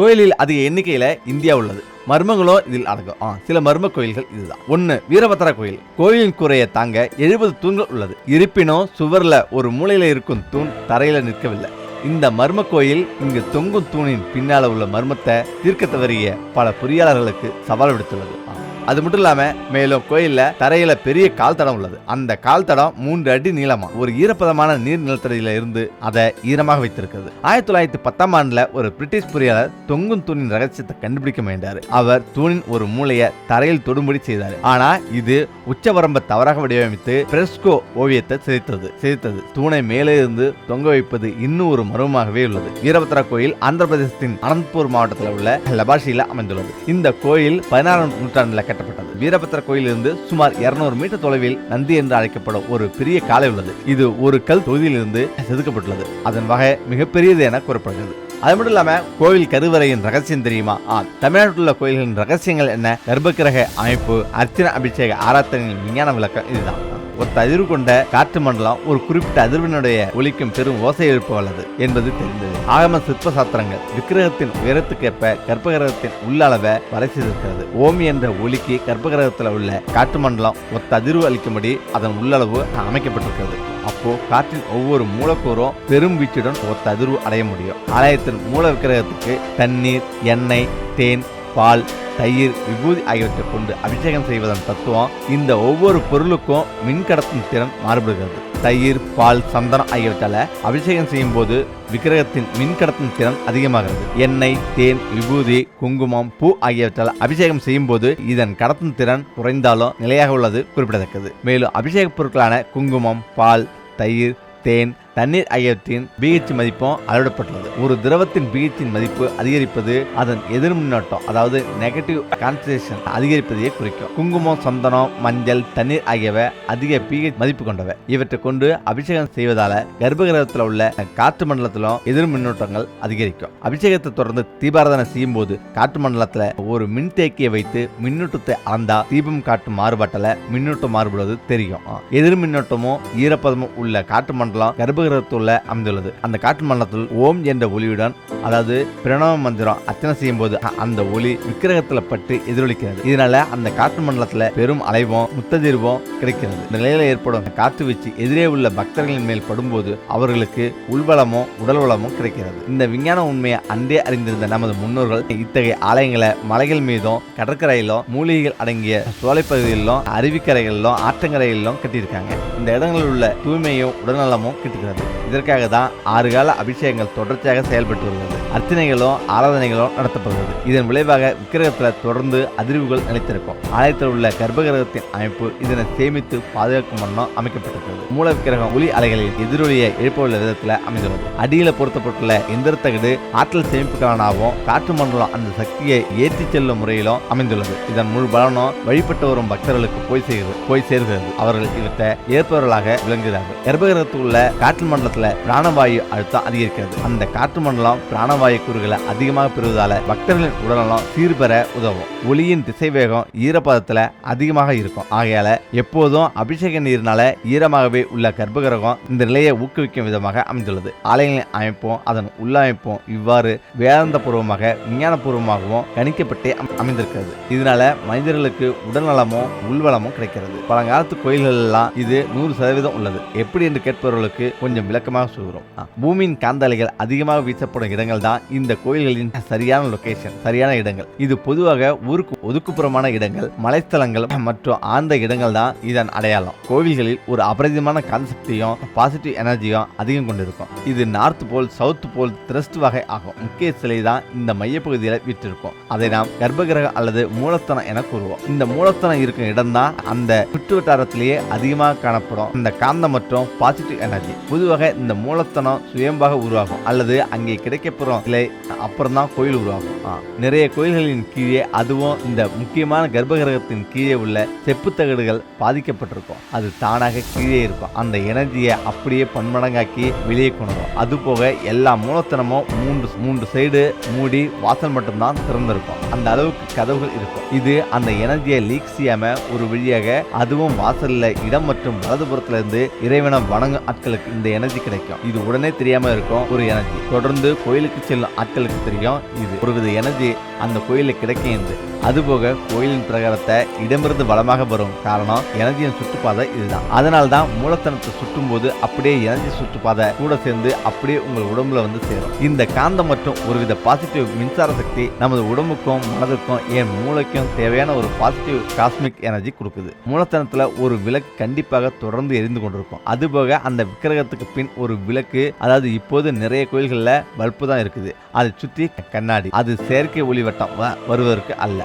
கோயிலில் அதிக எண்ணிக்கையில இந்தியா உள்ளது. மர்மங்களும் இதில் அடங்கும். ஆ, சில மர்ம கோயில்கள் இதுதான். ஒன்று வீரபத்ரா கோயில். கோயிலின் குறையை தாங்க எழுபது தூண்கள் உள்ளது. இருப்பினும் சுவரில் ஒரு மூலையில் இருக்கும் தூண் தரையில் நிற்கவில்லை. இந்த மர்ம கோயில் இங்கு தொங்கும் தூணின் பின்னால உள்ள மர்மத்தை தீர்க்க தவறிய பல பொறியாளர்களுக்கு சவால் விடுத்துள்ளது. அது மட்டும் இல்லாம மேலும் கோயில்ல தரையில பெரிய கால் தடம் உள்ளது. அந்த கால் தடம் மூன்று அடி நீளமா ஒரு ஈரப்பதமான நீர் நிலத்தடியில இருந்து அதை ஈரமாக வைத்திருக்கிறது. ஆயிரத்தி தொள்ளாயிரத்தி பத்தாம் ஆண்டுல ஒரு பிரிட்டிஷ் பொறியாளர் தொங்கும் தூணின் ரகசியத்தை கண்டுபிடிக்க முயன்றார். அவர் தூணின் ஒரு மூலையை தரையில் தொடும்படி செய்தார். ஆனா இது உச்சவரம்பை தவறாக வடிவமைத்து பிரெஸ்கோ ஓவியத்தை சிதைத்தது சிதைத்தது. தூணை மேலே இருந்து தொங்க வைப்பது இன்னும் ஒரு மர்மமாகவே உள்ளது. வீரபத்ரா கோயில் ஆந்திர பிரதேசத்தின் அனந்த்பூர் மாவட்டத்தில் உள்ள லபாஷியில அமைந்துள்ளது. இந்த கோயில் பதினாறாம் நூற்றாண்டுல கட்டப்பட்டது. வீரபத்திர கோயிலிருந்து சுமார் 200 மீட்டர் தொலைவில் நந்தி என்று அழைக்கப்படும் ஒரு பெரிய காலை உள்ளது. இது ஒரு கல் தொகுதியிலிருந்து செதுக்கப்பட்டுள்ளது. அதன் வகை மிகப்பெரியது என கூறப்படுகிறது. அது மட்டும் இல்லாம கோவில் கருவறையின் ரகசியம் தெரியுமா? ஆ தமிழ்நாட்டில் உள்ள கோயில்களின் ரகசியங்கள் என்ன? கர்ப்பகிரக அமைப்பு அர்ச்சனை அபிஷேக ஆராத்தனையின் விஞ்ஞான விளக்கம் இதுதான். ஒத்த அதிர்வு கொண்ட காற்று மண்டலம் ஒரு குறிப்பிட்ட அதிர்வினுடைய ஒலிக்கும் பெரும் ஓசை எழுப்பு வல்லது என்பது தெரிந்தது. ஆகம சிற்ப சாஸ்திரங்கள் விக்கிரகத்தின் உயரத்துக்கேற்ப கர்ப்பகிரகத்தின் உள்ளளவை வரை செய்திருக்கிறது ஓமி என்ற ஒலிக்கு கர்ப்பகிரகத்தில் உள்ள காற்று மண்டலம் ஒத்த அதிர்வு அளிக்கும்படி அதன் உள்ளளவு அமைக்கப்பட்டிருக்கிறது. அப்போ காற்றின் ஒவ்வொரு மூலக்கூறும் பெரும் வீச்சுடன் ஒத்த அதிர்வு அடைய முடியும். ஆலயத்தின் மூல விக்கிரகத்துக்கு தண்ணீர் எண்ணெய் தேன் பால் தயிர் விபூதி ஆகியவற்றை கொண்டு அபிஷேகம் செய்வதன் தத்துவம் இந்த ஒவ்வொரு பொருளுக்கும் மின்கடத்தும் திறன் மாறுபடுகிறது. தயிர் பால் சந்தனம் ஆகியவற்றால அபிஷேகம் செய்யும் போது விக்கிரகத்தின் மின்கடத்தும் திறன் அதிகமாகிறது. எண்ணெய் தேன் விபூதி குங்குமம் பூ ஆகியவற்றால் அபிஷேகம் செய்யும் போது இதன் கடத்தும் திறன் குறைந்தாலும் நிலையாக உள்ளது குறிப்பிடத்தக்கது. மேலும் அபிஷேக பொருட்களான குங்குமம் பால் தயிர் தேன் தண்ணீர் ஆகியவற்றின் பிஹெச் மதிப்பும் அளவிடப்பட்டுள்ளது. ஒரு திரவத்தின் பிஹெச்சின் மதிப்பு அதிகரிப்பது அதன் எதிர் முன்னோட்டம் அதாவது நெகட்டிவ் கான்சன்ட்ரேஷன் அதிகரிப்பதையே குறிக்கும். குங்குமம் சந்தனம் மஞ்சள் தண்ணீர் ஆகியவை அதிக பிஹெச் மதிப்பு கொண்டவை. இவற்றை கொண்டு அபிஷேகம் செய்வதால கர்ப்பகிரகத்தில் உள்ள காற்று மண்டலத்திலும் எதிர் மின்னோட்டங்கள் அதிகரிக்கும். அபிஷேகத்தை தொடர்ந்து தீபாராதனை செய்யும் போது காற்று மண்டலத்துல ஒரு மின்தேக்கியை வைத்து மின்னூட்டத்தை அளந்தா தீபம் காட்டும் மாறுபாட்டில் மின்னூட்டம் மாறுபடுவது தெரியும். எதிர் மின்னோட்டமும் ஈரப்பதமும் உள்ள காற்று மண்டலம் கர்ப்பகிரகத்துள்ள அமைந்துள்ளது. அந்த காற்று மண்டலத்தில் ஓம் என்ற ஒளியுடன் அதாவது பிரணவ மந்திரம் அர்ச்சனை செய்யும் போது அந்த ஒளி விக்கிரகத்துல பட்டு எதிரொலிக்கிறது. இதனால அந்த காற்று மண்டலத்துல பெரும் அலைவும் முத்ததிர்வும் கிடைக்கிறது. இந்த நிலையில ஏற்படும் காற்று வீச்சு எதிரே உள்ள பக்தர்களின் மேல் படும்போது அவர்களுக்கு உள்வளமும் உடல் வளமும் கிடைக்கிறது. இந்த விஞ்ஞான உண்மையை அன்றே அறிந்திருந்த நமது முன்னோர்கள் இத்தகைய ஆலயங்களை மலைகள் மீதும் கடற்கரையிலும் மூலிகைகள் அடங்கிய சோலைப்பகுதிகளிலும் அருவிக்கரைகளிலும் ஆற்றங்கரைகளிலும் கட்டியிருக்காங்க. இந்த இடங்களில் உள்ள தூய்மையும் உடல்நலமும் கிட்டுகிறது இதற்காக தான் ஆறு கால அபிஷேகங்கள் தொடர்ச்சியாக செயல்பட்டு வருகிறது அர்ச்சனைகளும் ஆராதனைகளும் நடத்தப்படுகிறது. இதன் விளைவாக விக்கிரகத்தில் தொடர்ந்து அதிர்வுகள் நிலைத்திருக்கும். ஆலயத்தில் உள்ள கர்ப்பகிரகத்தின் அமைப்பு இதனை சேமித்து பாதுகாக்கும் வண்ணம் அமைக்கப்பட்டிருக்கிறது. மூல விக்கிரகம் ஒளி அலைகளில் எதிரொலியை எழுப்பவுள்ள விதத்தில் அமைந்துள்ளது. அடியில் பொருத்தப்பட்டுள்ள எந்திரத்தகடு ஆற்றல் சேமிப்புக்கானாகவும் காற்று மண்டலம் அந்த சக்தியை ஏற்றி செல்லும் முறையிலும் அமைந்துள்ளது. இதன் முழு பலனும் வழிபட்டு வரும் பக்தர்களுக்கு போய் செய்கிறது போய் சேர்கிறது அவர்கள் இவற்றை ஏற்பவர்களாக விளங்குகிறார்கள். கர்ப்பகிரகத்தில் உள்ள காற்று மண்டலத்தில் பிராணவாயு அழுத்தம் அதிகரிக்கிறது. அந்த காற்று மண்டலம் பிராண பிராணவாயு கூறுகளை அதிகமாக பெறுவதால பக்தர்களின் உடல்நலம் சீர்பெற உதவும். ஒளியின் திசைவேகம் ஈரப்பதத்துல அதிகமாக இருக்கும். ஆகையால எப்போதும் அபிஷேக நீர்னால ஈரமாகவே உள்ள கர்ப்பகிரகம் இந்த நிலையை ஊக்குவிக்கும் விதமாக அமைந்துள்ளது. ஆலயங்களின் அமைப்பும் அதன் உள்ளமைப்பும் இவ்வாறு வேதாந்த பூர்வமாக விஞ்ஞானபூர்வமாகவும் கணிக்கப்பட்டே அமைந்திருக்கிறது. இதனால மனிதர்களுக்கு உடல்நலமும் உள்வளமும் கிடைக்கிறது. பழங்காலத்து கோயில்கள் எல்லாம் இது நூறு சதவீதம் உள்ளது. எப்படி என்று கேட்பவர்களுக்கு கொஞ்சம் விளக்கமாக சொல்கிறோம். பூமியின் காந்தாலைகள் அதிகமாக வீசப்படும் இடங்கள் தான் இந்த கோயில்களின் சரியான லொகேஷன் சரியான இடங்கள். இது பொதுவாக ஊருக்கு ஒதுக்குப்புறமான இடங்கள் மலைத்தலங்கள் மற்றும் ஆழ்ந்த இடங்கள் தான் இதன் அடையாளம். கோவில்களில் ஒரு அபரிதமான கான்செப்டையும் பாசிட்டிவ் எனர்ஜியும் அதிகம் கொண்டிருக்கும். இது north pole south pole thrust வகை ஆகும். முக்கிய சிலை தான் இந்த மையப்பகுதியில் வீற்றிருக்கும் அதை நாம் கர்ப்பகிரகம் அல்லது மூலத்தனம் என கூறுவோம். இந்த மூலத்தனம் இருக்கும் இடம் தான் அந்த சுற்று வட்டாரத்திலேயே அதிகமாக காணப்படும். இந்த காந்தம் மற்றும் பாசிட்டிவ் எனர்ஜி பொதுவாக இந்த மூலத்தனம் சுயம்பாக உருவாகும். அல்லது அங்கே கிடைக்கப்பெறும் சிலை அப்புறம் தான் கோயில் உருவாகும். நிறைய கோயில்களின் கீழே அதுவும் இந்த முக்கியமான கர்ப்பகிரகத்தின் கீழே உள்ள செப்பு தகடுகள் பாதிக்கப்பட்டிருக்கும். அது தானாக கீழே இருக்கும். அந்த எனர்ஜியை அப்படியே பன்மடங்காக்கி வெளியே கொண்டு வரும். அது போக எல்லா மூலத்தனமும் மூன்று மூன்று சைடு மூடி வாசல் மட்டும்தான் திறந்திருக்கும். அந்த அளவுக்கு கதவுகள் இருக்கும். இது அந்த எனர்ஜியை லீக் செய்யாம ஒரு வழியாக அதுவும் வாசல்ல இடம் மற்றும் வலதுபுறத்துல இருந்து இறைவனை வணங்கும் ஆட்களுக்கு இந்த எனர்ஜி கிடைக்கும். இது உடனே தெரியாம இருக்கும் ஒரு எனர்ஜி. தொடர்ந்து கோயிலுக்கு செல்லும் ஆட்களுக்கு தெரியும். இது ஒருவித எனர்ஜி அந்த கோயிலில் கிடைக்கும் என்று. அதுபோக கோயிலின் பிரகாரத்தை இடமிருந்து வளமாக வரும் காரணம் எனர்ஜியின் சுற்றுப்பாதை இதுதான். அதனால தான் மூலத்தனத்தை சுற்றும் போது அப்படியே எனர்ஜி சுற்றுப்பாதை கூட சேர்ந்து அப்படியே உங்கள் உடம்புல வந்து சேரும். இந்த காந்தம் மற்றும் ஒருவித பாசிட்டிவ் மின்சார சக்தி நமது உடம்புக்கும் மனதுக்கும் ஏன் மூளைக்கும் தேவையான ஒரு பாசிட்டிவ் காஸ்மிக் எனர்ஜி கொடுக்குது. மூலத்தனத்துல ஒரு விளக்கு கண்டிப்பாக தொடர்ந்து எரிந்து கொண்டிருக்கும். அதுபோக அந்த விக்கிரகத்துக்கு பின் ஒரு விளக்கு அதாவது இப்போது நிறைய கோயில்களில் பல்பு தான் இருக்குது. அதை சுற்றி கண்ணாடி அது செயற்கை ஒளிவட்டம் வ- வருவதற்கு அல்ல.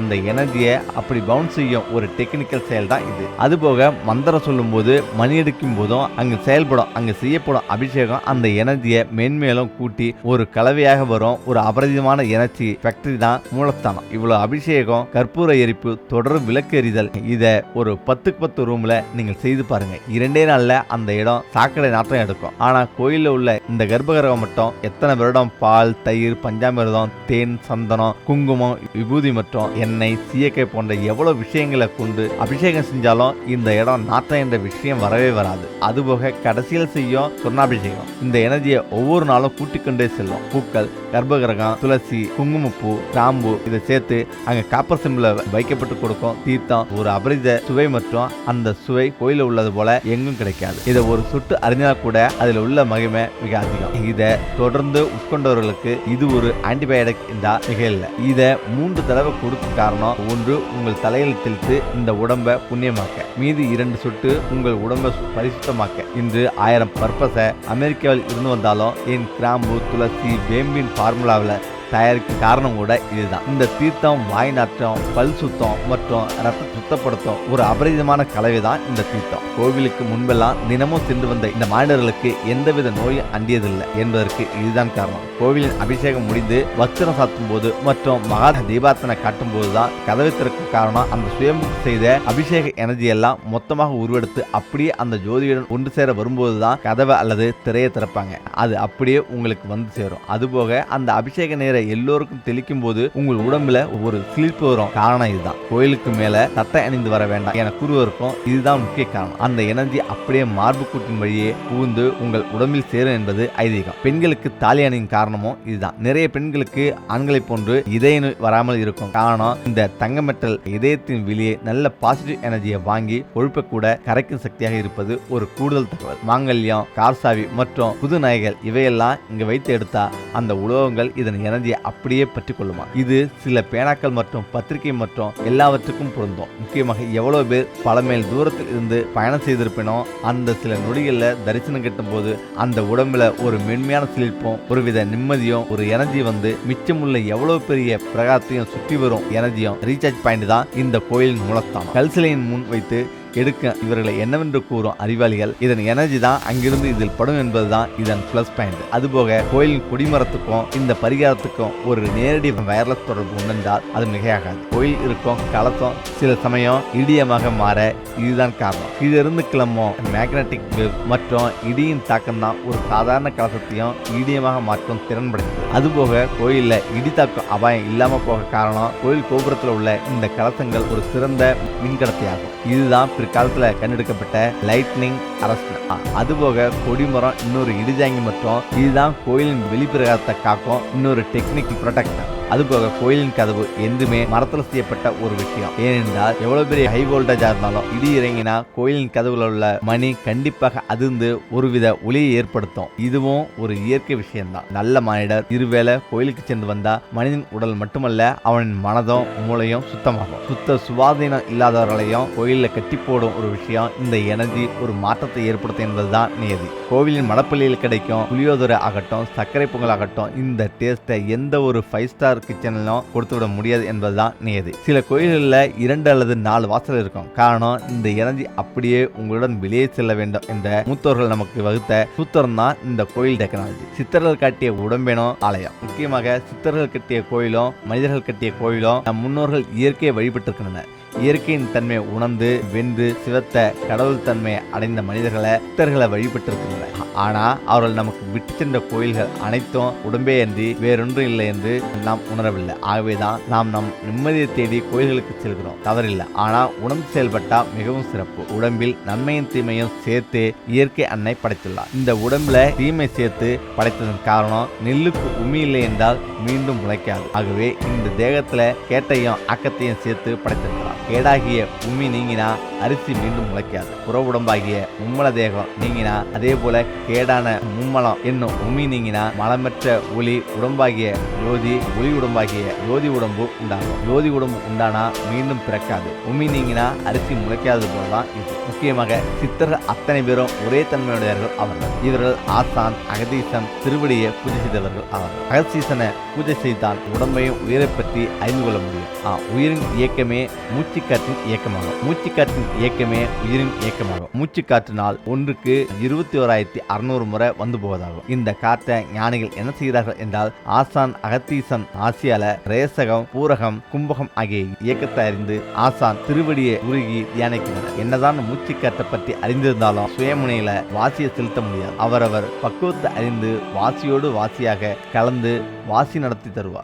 அந்த எனர்ஜியை அப்படி பவுன்ஸ் செய்யும் ஒரு டெக்னிக்கல் செயல் தான் இது. அதுபோக மந்திரம் சொல்லும்போது மணி அடிக்கும் போதும் அங்கு செயல்படும் அங்கு செய்யப்படும் அபிஷேகம் அந்த எனர்ஜியை மென்மேலும் கூட்டி ஒரு கலவையாக வரும் ஒரு அபரிதமான எனர்ஜி ஃபேக்டரி தான் மூலஸ்தானம். இவ்வளவு அபிஷேகம் கற்பூர எரிப்பு தொடர் விளக்கு எறிதல் இதை ஒரு பத்துக்கு பத்து ரூம்ல நீங்கள் செய்து பாருங்க. இரண்டே நாள்ல அந்த இடம் சாக்கடை நாற்றம் எடுக்கும். ஆனா கோயிலில் உள்ள இந்த கர்ப்பகிரகம் மட்டும் எத்தனை வருடம் பால் தயிர் பஞ்சாமிரதம் தேன் சந்தனம் குங்குமம் விபூதி மற்றும் எண்ணெய் சீயக்கை போன்ற எவ்வளோ விஷயங்களை கொண்டு அபிஷேகம் செஞ்சாலும் இந்த இடம் நாட்டம் என்ற விஷயம் வரவே வராது. அதுபோக கடைசியில் செய்யும் சொர்ணாபிஷேகம். இந்த எனர்ஜியை ஒவ்வொரு நாளும் கூட்டிக்கொண்டே செல்லும். பூக்கள் கர்ப்பகிரகம் துளசி குங்குமப்பூ கிராம்பு இதை சேர்த்து அங்கே காப்பர் சிம்பிள வைக்கப்பட்டு கொடுக்கும். தீர்த்தம் ஒரு அபரித சுவை மற்றும் அந்த சுவை கோயில உள்ளது போல எங்கும் கிடைக்காது. இதை ஒரு சுட்டு அறிஞ்சா கூட அதில் உள்ள மகிமை மிக அதிகம். இதை தொடர்ந்து உட்கொண்டவர்களுக்கு இது ஒரு ஆன்டிபயோட்டிக் என்றா மிக இல்லை இதை மூன்று தடவை கொடுத்து காரணம். ஒன்று உங்கள் தலையில் தெளித்து இந்த உடம்பை புண்ணியமாக்க. மீதி இரண்டு சொட்டு உங்கள் உடம்பை பரிசுத்தமாக்க. இன்று ஆயிரம் பர்பஸை அமெரிக்காவில் இருந்து வந்தாலும் என் கிராம்பு துளசி வேம்பின் ஃபார்முலாவில் தயாரிக்கும் காரணம் கூட இதுதான். இந்த தீர்த்தம் வாய் நாற்றம் பல் சுத்தம் மற்றும் ரத்த சுத்தப்படுத்தும் ஒரு அபரிதமான கலவை தான் இந்த தீர்த்தம். கோவிலுக்கு முன்பெல்லாம் தினமும் சென்று வந்த இந்த மாநிலர்களுக்கு எந்தவித நோயும் அண்டியதில்லை என்பதற்கு இதுதான் காரணம். கோவிலின் அபிஷேகம் முடிந்து வஸ்திரம் சாத்தும் போது மற்றும் மகா தீபார்த்தனை காட்டும் போதுதான் கதவை திறக்கும் காரணம் அந்த சுயம்பு செய்த அபிஷேக எனர்ஜி எல்லாம் மொத்தமாக உருவெடுத்து அப்படியே அந்த ஜோதியுடன் ஒன்று சேர வரும்போதுதான் கதவை அல்லது திரையை திறப்பாங்க. அது அப்படியே உங்களுக்கு வந்து சேரும். அதுபோக அந்த அபிஷேக நேர எல்லோருக்கும் தெளிக்கும் போது உங்கள் உடம்புல ஒரு சிலிர்ப்பு வரும். காரணம் இதுதான். கோயிலுக்கு மேல சட்டை அணிந்து வர வேண்டாம் என கூறுவதற்கும் இதுதான் முக்கிய காரணம். அந்த எனர்ஜி அப்படியே மார்பு கூட்டின் வழியே புகுந்து உங்கள் உடம்பில் சேரும் என்பது ஐதீகம். பெண்களுக்கு தாலி அணியும் காரணமும் இதுதான். நிறைய பெண்களுக்கு ஆண்களை போன்று இதய நோய் வராமல் இருக்கும். காரணம் இந்த தங்கமெட்டல் இதயத்தின் வெளியே நல்ல பாசிட்டிவ் எனர்ஜியை வாங்கி கொழுப்பை கூட கரைக்கும் சக்தியாக இருப்பது ஒரு கூடுதல் தகவல். மாங்கல்யம் கார்சாவி மற்றும் புது நாய்கள் இவையெல்லாம் இங்க வைத்து எடுத்தா அந்த உலோகங்கள் இதன் எனர்ஜி எனர்ஜியை அப்படியே பற்றி கொள்ளுமா இது சில பேனாக்கள் மற்றும் பத்திரிகை மற்றும் எல்லாவற்றுக்கும் பொருந்தும். முக்கியமாக எவ்வளவு பேர் பல மைல் தூரத்தில் இருந்து பயணம் செய்திருப்பினோ அந்த சில நொடிகளில் தரிசனம் கட்டும் போது அந்த உடம்புல ஒரு மென்மையான சிலிர்ப்பும் ஒருவித நிம்மதியும் ஒரு எனர்ஜி வந்து மிச்சமுள்ள எவ்வளவு பெரிய பிரகாரத்தையும் சுற்றி வரும் எனர்ஜியும் ரீசார்ஜ் பாயிண்ட் தான் இந்த கோயிலின் மூலஸ்தானம். கல்சிலையின் முன் வைத்து எடுக்க இவர்களை என்னவென்று கூறும் அறிவாளிகள் இதன் எனர்ஜி தான் அங்கிருந்து இதில் படும் என்பதுதான் இதன் பிளஸ் பாயிண்ட் அதுபோக கோயிலின் கொடிமரத்துக்கும் இந்த பரிகாரத்துக்கும் ஒரு நேரடி வயர்லெஸ் தொடர்பு உணர்ந்தால் அது மிகையாகாது. கோயில் இருக்கும் கலசம் சில சமயம் இடியமாக மாற இதுதான் காரணம். இதிலிருந்து கிளம்பும் மேக்னெட்டிக் வேவ் மற்றும் இடியின் தாக்கம் தான் ஒரு சாதாரண கலசத்தையும் இடியமாக மாற்றும் திறன் படைத்தது. அதுபோக கோயிலில் இடி தாக்கம் அபாயம் இல்லாமல் போக காரணம் கோயில் கோபுரத்தில் உள்ள இந்த கலசங்கள் ஒரு சிறந்த மின்கடத்தியாகும். இதுதான் பிற்காலத்தில் கண்டெடுக்கப்பட்ட லைட்னிங் அரஸ்ட் அதுபோக கொடிமரம் இன்னொரு இடிஜாங்கி மற்றும் இதுதான் கோயிலின் வெளிப்பிரகாரத்தை காக்கும் இன்னொரு டெக்னிக் ப்ரொடெக்டர் அதுபோக கோயிலின் கதவு எந்துமே மரத்தில் செய்யப்பட்ட ஒரு விஷயம். ஏனென்றால் எவ்வளவு பெரிய ஹை வோல்டேஜா இருந்தாலும் இடி இறங்கினா கோயிலின் கதவுல உள்ள மணி கண்டிப்பாக அதிர்ந்து ஒருவித ஒளியை ஏற்படுத்தும். இதுவும் ஒரு இயற்கை விஷயம்தான். நல்ல மானிடர் இருவேளை கோயிலுக்கு சென்று வந்தா மனிதன் உடல் மட்டுமல்ல அவனின் மனதும் மூளையும் சுத்தமாகும். சுத்த சுவாதீனம் இல்லாதவர்களையும் கோயிலில் கட்டி போடும் ஒரு விஷயம் இந்த எனர்ஜி ஒரு மாற்றத்தை ஏற்படுத்தும் என்பதுதான் நியதி. கோவிலின் மடப்பள்ளியில் கிடைக்கும் புளியோதரை ஆகட்டும் சர்க்கரை பொங்கல் ஆகட்டும் இந்த டேஸ்ட்டை எந்த ஒரு ஃபைவ் ஸ்டார் கிச்சனிலும் கொடுத்து விட முடியாது என்பதுதான் நியதி. சில கோயில்களில் இரண்டு அல்லது நாலு வாசல் இருக்கும். காரணம் இந்த இறஞ்சி அப்படியே உங்களுடன் வெளியே செல்ல வேண்டும் என்ற மூத்தோர்கள் நமக்கு வகுத்த சூத்திரம் தான் இந்த கோயில் டெக்னாலஜி சித்தர்கள் காட்டிய உடம்பேனும் ஆலயம். முக்கியமாக சித்தர்கள் கட்டிய கோயிலும் மனிதர்கள் கட்டிய கோயிலும் நம் முன்னோர்கள் இயற்கையை வழிபட்டிருக்கின்றனர். இயற்கையின் தன்மை உணர்ந்து வென்று சிவத்த கடவுள் தன்மை அடைந்த மனிதர்களை சித்தர்களை வழிபட்டிருக்கின்றனர் ஆனா அவர்கள் நமக்கு விட்டு சென்ற கோயில்கள் அனைத்தும் உடம்பே அன்றி வேறொன்றும் இல்லை என்று நாம் உணரவில்லை. ஆகவேதான் நாம் நம் நிம்மதியை தேடி கோயில்களுக்கு செல்கிறோம். தவறில்லை. ஆனா உணர்ந்து செயல்பட்டா மிகவும் சிறப்பு. உடம்பில் நன்மையும் தீமையும் சேர்த்து இயற்கை அன்னை படைத்துள்ளார். இந்த உடம்புல தீமை சேர்த்து படைத்ததன் காரணம் நெல்லுக்கு உமி இல்லை என்றால் மீண்டும் முளைக்காது ஆகவே இந்த தேகத்துல கேட்டையும் ஆக்கத்தையும் சேர்த்து படைத்திருக்கிறார். கேடாகிய உம்மி நீங்கினா அரிசி மீண்டும் முளைக்காது. புற உடம்பாகிய மும்மல தேகம் நீங்கினா அதே போல கேடான மும்மலம் என்னும் உமி நீங்கினா மலமற்ற ஒளி உடம்பாகிய யோதி ஒளி உடம்பாகிய யோதி உடம்பு உண்டாகும். யோதி உடம்பு உண்டானா மீண்டும் பிறக்காது. உமி நீங்கினா அரிசி முளைக்காதது போலதான் இது. முக்கியமாக சித்தர்கள் அத்தனை பேரும் ஒரே தன்மையுடையவர்கள் அவர்கள். இவர்கள் ஆசான் அகதீசன் திருவடியை பூஜை செய்தவர்கள் அவர்கள். அகதீசனை பூஜை செய்தால் உடம்பையும் உயிரை பற்றி அறிந்து கொள்ள முடியும். ஆ, உயிரின் இயக்கமே மூச்சுக்காற்றின் இயக்கமாகும். மூச்சுக்காற்றின் இயக்கமே உயிரின் இயக்கமாகும். மூச்சுக்காற்றினால் ஒன்றுக்கு இருபத்தி ஓராயிரத்தி அறுநூறு முறை வந்து போவதாகும். இந்த காற்றை ஞானிகள் என்ன செய்கிறார்கள் என்றால் ஆசான் அகத்தீசன் ஆசியால ரேசகம் பூரகம் கும்பகம் ஆகிய இயக்கத்தை அறிந்து ஆசான் திருவடியை உருகி தியானிக்கின்றனர். என்னதான் மூச்சுக்காற்றை பற்றி அறிந்திருந்தாலும் சுயமுனையில வாசியை செலுத்த முடியாது. அவரவர் பக்குவத்தை அறிந்து வாசியோடு வாசியாக கலந்து வாசி நடத்தி தருவார்.